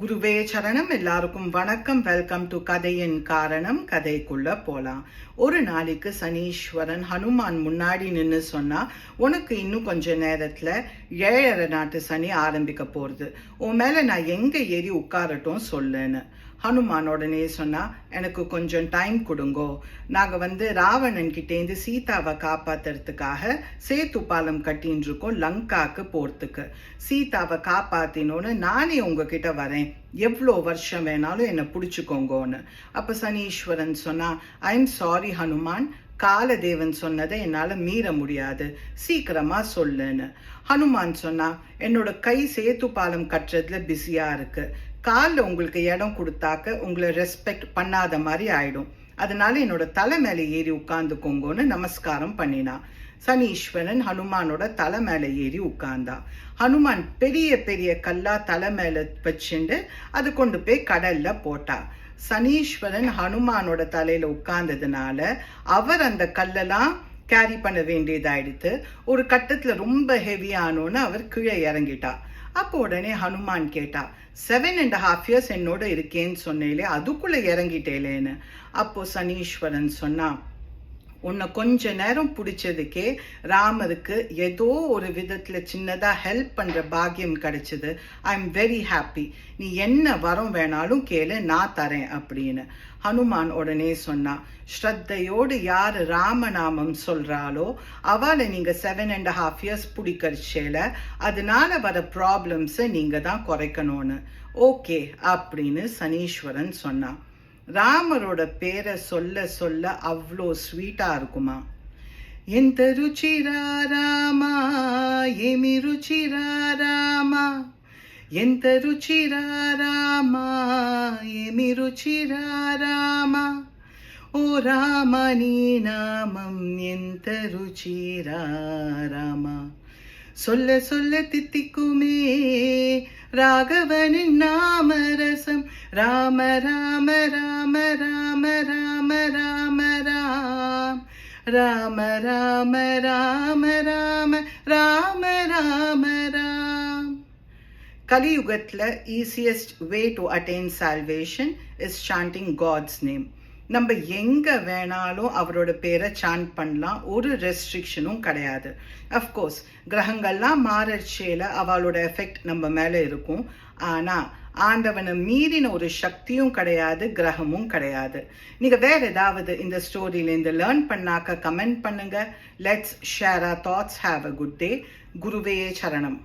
குருவே சரணம் எல்லாருக்கும் வணக்கம். வெல்கம் டு கதையின் காரணம் கதைக்குள்ள போலாம். ஒரு நாளைக்கு சனீஸ்வரன் ஹனுமான் முன்னாடி நின்று சொன்னா உனக்கு இன்னும் கொஞ்ச நேரத்துல ஏழரை நாட்டு சனி ஆரம்பிக்க போறது. உன் மேல நான் எங்க ஏறி உட்காரட்டும் சொல்லுன்னு. ஹனுமான் உடனே சொன்னா எனக்கு கொஞ்சம் டைம் கொடுங்கோ. நாங்க வந்து ராவணன் கிட்டேந்து சீதாவை காப்பாத்துறதுக்காக சேத்து பாலம் கட்டின்னு இருக்கோம் லங்காக்கு போறதுக்கு. சீதாவை காப்பாத்தினோன்னு நானே உங்ககிட்ட வரேன். எவ்வளோ வருஷம் வேணாலும் என்னை பிடிச்சிக்கோங்கோன்னு. அப்போ சனீஸ்வரன் சொன்னா I am sorry Hanuman. Kaladevan சொன்னதை என்னால மீற முடியாது. சீக்கிரமா சொல்லுன்னு. ஹனுமான் சொன்னா என்னோட கை சேத்து பாலம் கட்டுறதுல பிஸியா இருக்கு. காலில் உங்களுக்கு இடம் கொடுத்தாக்க உங்களை ரெஸ்பெக்ட் பண்ணாத மாதிரி ஆயிடும். அதனால என்னோட தலை மேலே ஏறி உட்காந்துக்கோங்கன்னு நமஸ்காரம் பண்ணினான் சனீஸ்வரன் ஹனுமானோட தலை மேலே ஏறி உட்கார்ந்தா. ஹனுமான் பெரிய பெரிய கல்லா தலை மேலே வச்சுண்டு அது கொண்டு போய் கடல்ல போட்டா. சனீஸ்வரன் ஹனுமானோட தலையில உட்கார்ந்ததுனால அவர் அந்த கல்லெல்லாம் கேரி பண்ண வேண்டியதாயிடுத்து ஒரு கட்டத்துல ரொம்ப ஹெவியானோன்னு அவர் கீழே இறங்கிட்டா. அப்போ உடனே ஹனுமான் கேட்டா செவன் அண்ட் ஹாஃப் இயர்ஸ் என்னோட இருக்கேன்னு சொன்னேலே அதுக்குள்ள இறங்கிட்டேலேன்னு. அப்போ சனீஸ்வரன் சொன்னான் உன்னை கொஞ்ச நேரம் பிடிச்சதுக்கே ராமருக்கு ஏதோ ஒரு விதத்தில் சின்னதாக ஹெல்ப் பண்ணுற பாக்கியம் கிடைச்சிது. ஐ எம் வெரி ஹாப்பி நீ என்ன வரம் வேணாலும் கேளு நான் தரேன் அப்படின்னு. ஹனுமான் உடனே சொன்னான் ஸ்ரத்தையோடு யார் ராமநாமம் சொல்கிறாளோ அவளை நீங்கள் செவன் அண்ட் ஹாஃப் இயர்ஸ் பிடிக்கிறச்சேல அதனால வர ப்ராப்ளம்ஸை நீங்கள் தான் குறைக்கணும்னு. ஓகே அப்படின்னு சனீஸ்வரன் சொன்னான். ராமரோட பேரை சொல்ல சொல்ல அவ்வளோ ஸ்வீட்டா இருக்குமா ఎంత రుచిరా రామా ఏమి రుచిరా రామా ఎంత రుచిరా రామా ఏమి రుచిరా రామా ఓ రామ నీ నామం ఎంత రుచిరా రామా சொல்ல சொல்ல தித்திக்குமே ராகவனின் நாமரசம் ராம ராம ராம ராம ராம ராம ராம் ராம ராம ராம ராம ராம ராம ராம் கலியுகத்தில் easiest way to attain salvation is chanting God's name நம்ம எங்கே வேணாலும் அவரோட பேரை சாண்ட் பண்ணலாம் ஒரு ரெஸ்ட்ரிக்ஷனும் கிடையாது அஃப்கோர்ஸ் கிரகங்கள்லாம் மாறச்சேல அவளோட எஃபெக்ட் நம்ம மேலே இருக்கும் ஆனால் ஆண்டவனை மீறின ஒரு சக்தியும் கிடையாது கிரகமும் கிடையாது. நீங்கள் வேறு ஏதாவது இந்த ஸ்டோரியிலேருந்து லேர்ன் பண்ணாக்க கமெண்ட் பண்ணுங்கள் let's share our thoughts have a good day குருவே சரணம்.